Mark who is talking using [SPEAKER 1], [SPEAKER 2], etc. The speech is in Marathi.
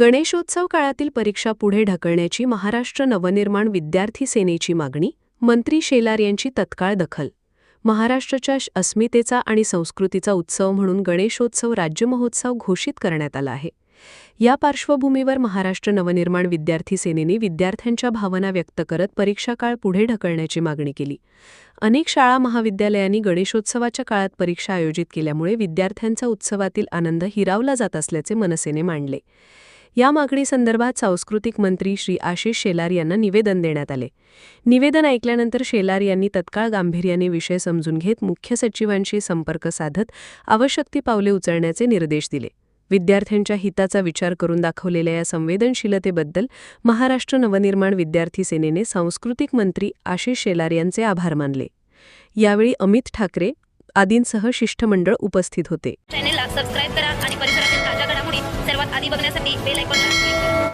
[SPEAKER 1] गणेशोत्सव काळातील परीक्षा पुढे ढकलण्याची महाराष्ट्र नवनिर्माण विद्यार्थी सेनेची मागणी मंत्री शेलार यांची तत्काळ दखल महाराष्ट्राच्या अस्मितेचा आणि संस्कृतीचा उत्सव म्हणून गणेशोत्सव राज्य महोत्सव घोषित करण्यात आला आहे. या पार्श्वभूमीवर महाराष्ट्र नवनिर्माण विद्यार्थी सेनेने विद्यार्थ्यांच्या भावना व्यक्त करत परीक्षा काळ पुढे ढकलण्याची मागणी केली. अनेक शाळा महाविद्यालयांनी गणेशोत्सवाच्या काळात परीक्षा आयोजित केल्यामुळे विद्यार्थ्यांचा उत्सवातील आनंद हिरावला जात असल्याचे मनसेने मांडले. या मागणीसंदर्भात सांस्कृतिक मंत्री श्री आशिष शेलार यांना निवेदन देण्यात आले. निवेदन ऐकल्यानंतर शेलार यांनी तत्काळ गांभीर्याने विषय समजून घेत मुख्य सचिवांशी संपर्क साधत आवश्यक ती पावले उचलण्याचे निर्देश दिले. विद्यार्थ्यांच्या हिताचा विचार करून दाखवलेल्या या संवेदनशीलतेबद्दल महाराष्ट्र नवनिर्माण विद्यार्थी सेनेने सांस्कृतिक मंत्री आशिष शेलार यांचे आभार मानले. यावेळी अमित ठाकरे आदींसह शिष्टमंडळ उपस्थित होते.
[SPEAKER 2] di ba nasa big like on last week?